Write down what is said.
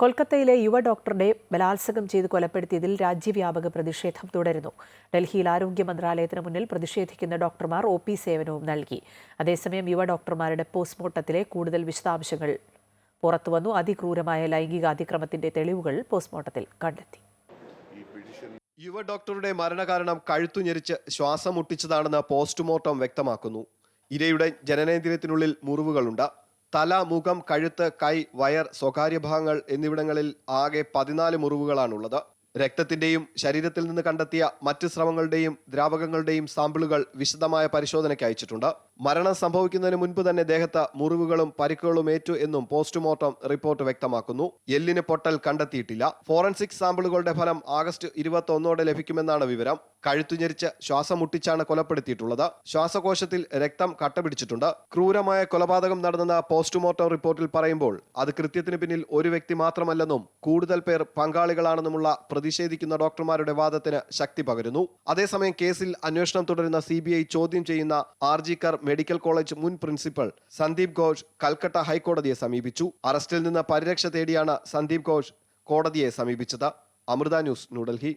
കൊൽക്കത്തയിലെ യുവ ഡോക്ടറുടെ ബലാത്സംഗം ചെയ്ത് കൊലപ്പെടുത്തിയതിൽ രാജ്യവ്യാപക പ്രതിഷേധം തുടരുന്നു. ഡൽഹിയിൽ ആരോഗ്യ മന്ത്രാലയത്തിന് മുന്നിൽ പ്രതിഷേധിക്കുന്ന ഡോക്ടർമാർ ഒ പി സേവനവും നൽകി. അതേസമയം യുവ ഡോക്ടർമാരുടെ പോസ്റ്റ്മോർട്ടത്തിലെ കൂടുതൽ വിശദാംശങ്ങൾ പുറത്തുവന്നു. അതിക്രൂരമായ ലൈംഗിക അതിക്രമത്തിന്റെ തെളിവുകൾ പോസ്റ്റ്മോർട്ടത്തിൽ കണ്ടെത്തി. യുവ ഡോക്ടറുടെ മരണകാരണം കഴുത്തു ഞെരിച്ച് ശ്വാസം മുട്ടിച്ചതാണെന്ന് പോസ്റ്റ്മോർട്ടം വ്യക്തമാക്കുന്നു. ഇരയുടെ ജനനേന്ദ്രിയത്തിനുള്ളിൽ മുറിവുകളുണ്ട്. തല മുഖം കഴുത്ത് കൈ വയർ സ്വകാര്യ ഭാഗങ്ങൾ എന്നിവിടങ്ങളിൽ ആകെ പതിനാല് മുറിവുകളാണുള്ളത്. രക്തത്തിന്റെയും ശരീരത്തിൽ നിന്ന് കണ്ടെത്തിയ മറ്റ് സ്രവങ്ങളുടെയും ദ്രാവകങ്ങളുടെയും സാമ്പിളുകൾ വിശദമായ പരിശോധനയ്ക്ക് അയച്ചിട്ടുണ്ട്. മരണം സംഭവിക്കുന്നതിന് മുൻപ് തന്നെ ദേഹത്ത് മുറിവുകളും പരിക്കുകളും ഏറ്റു എന്നും പോസ്റ്റ്മോർട്ടം റിപ്പോർട്ട് വ്യക്തമാക്കുന്നു. എല്ലിന് പൊട്ടൽ കണ്ടെത്തിയിട്ടില്ല. ഫോറൻസിക് സാമ്പിളുകളുടെ ഫലം ആഗസ്റ്റ് ഇരുപത്തി ഒന്നോടെ ലഭിക്കുമെന്നാണ് വിവരം. കഴുത്തുഞെരിച്ച് ശ്വാസം മുട്ടിച്ചാണ് കൊലപ്പെടുത്തിയിട്ടുള്ളത്. ശ്വാസകോശത്തിൽ രക്തം കട്ടപിടിച്ചിട്ടുണ്ട്. ക്രൂരമായ കൊലപാതകം നടന്നെന്ന പോസ്റ്റ്മോർട്ടം റിപ്പോർട്ടിൽ പറയുമ്പോൾ അത് കൃത്യത്തിന് പിന്നിൽ ഒരു വ്യക്തി മാത്രമല്ലെന്നും കൂടുതൽ പേർ പങ്കാളികളാണെന്നുമുള്ള പ്രതിഷേധിക്കുന്ന ഡോക്ടർമാരുടെ വാദത്തിന് ശക്തി പകരുന്നു. അതേസമയം കേസിൽ അന്വേഷണം തുടരുന്ന സി ചോദ്യം ചെയ്യുന്ന ആർജിക്കർ മെഡിക്കൽ കോളേജ് മുൻ പ്രിൻസിപ്പൽ സന്ദീപ് ഘോഷ് കൽക്കട്ട ഹൈക്കോടതിയെ സമീപിച്ചു. അറസ്റ്റിൽ നിന്ന് പരിരക്ഷ തേടിയാണ് സന്ദീപ് ഘോഷ് കോടതിയെ സമീപിച്ചത്. അമൃത ന്യൂസ് ന്യൂഡൽഹി.